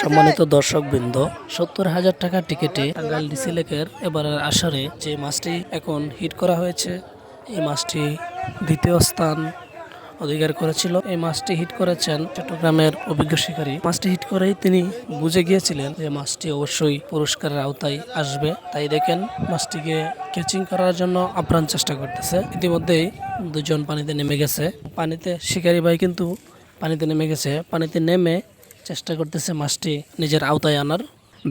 সম্মানিত দর্শক বৃন্দ সত্তর হাজার টাকা টিকিটে টাঙ্গাইল ডিসি লেকের এবারের আসরে যে মাছটি এখন হিট করা হয়েছে এই মাছটি দ্বিতীয় স্থান অধিকার করেছিল। এই মাছটি হিট করেছেন চট্টগ্রামের অভিজ্ঞ শিকারী। মাছটি হিট করেই তিনি বুঝে গিয়েছিলেন যে মাছটি অবশ্যই পুরস্কারের আওতায় আসবে। তাই দেখেন মাছটিকে ক্যাচিং করার জন্য আপ্রাণ চেষ্টা করতেছে। ইতিমধ্যেই দুজন পানিতে নেমে গেছে। পানিতে শিকারী ভাই কিন্তু পানিতে নেমে গেছে। পানিতে নেমে চেষ্টা করতেছে মাছটি নিজের আওতায় আনার।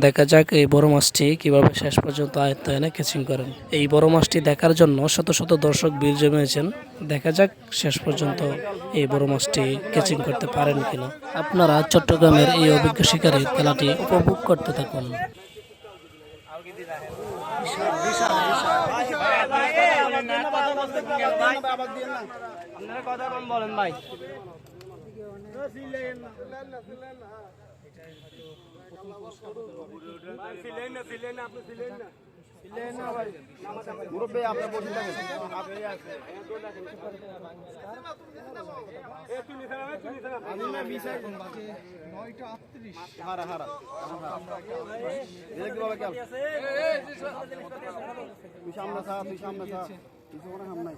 দেখা যাক এই বড় মাছটি কীভাবে শেষ পর্যন্ত আয়ত্ত এনে ক্যাচিং করেন। এই বড় মাছটি দেখার জন্য শত শত দর্শক বীর জমিয়েছেন। দেখা যাক শেষ পর্যন্ত এই বড় মাছটি ক্যাচিং করতে পারেন কিনা। আপনারা চট্টগ্রামের এই অভিজ্ঞ শিকারীর খেলাটি উপভোগ করতে থাকুন। আপনারা কথা বলেন ভাই। মুরব্বী আপনার বসে হারা হারা তুই সামনে থা তুই সামনে থা কিছু কোনো হাম নাই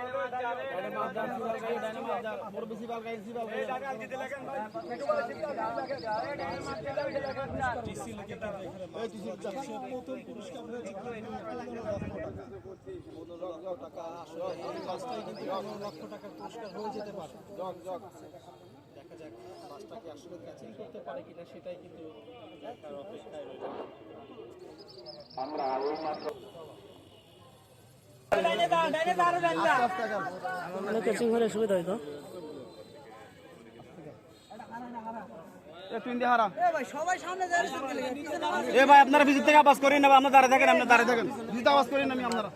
মাছটাই কিন্তু পনেরো লক্ষ টাকার পুরস্কার হয়ে যেতে পারে দেখা যাক মাছটাকে আসলে ক্যাচিং করতে পারে কিনা সেটাই কিন্তু দেখার অপেক্ষায় রয়েছে ক্যাচিং হলে সুবিধা হইতো ভিজিট থেকে আবাস করেন আপনারা দাঁড়িয়ে থাকেন আপনারা দাঁড়িয়ে থাকেন। ভিজিট আবাস করেন আমি আপনারা।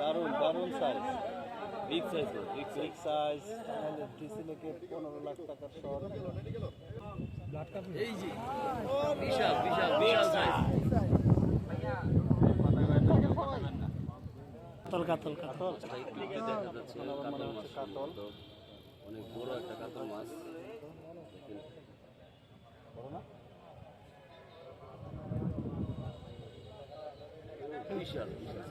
দারুণ দারুণ সাইজ বিগ সাইজ সাইজ লেকে পনেরো লাখ টাকার শট কাতল কাতল কাতল। মনে অনেক বড় একটা কাতল মাছ। বিশাল বিশাল।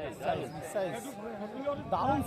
না সাইজ দারুণ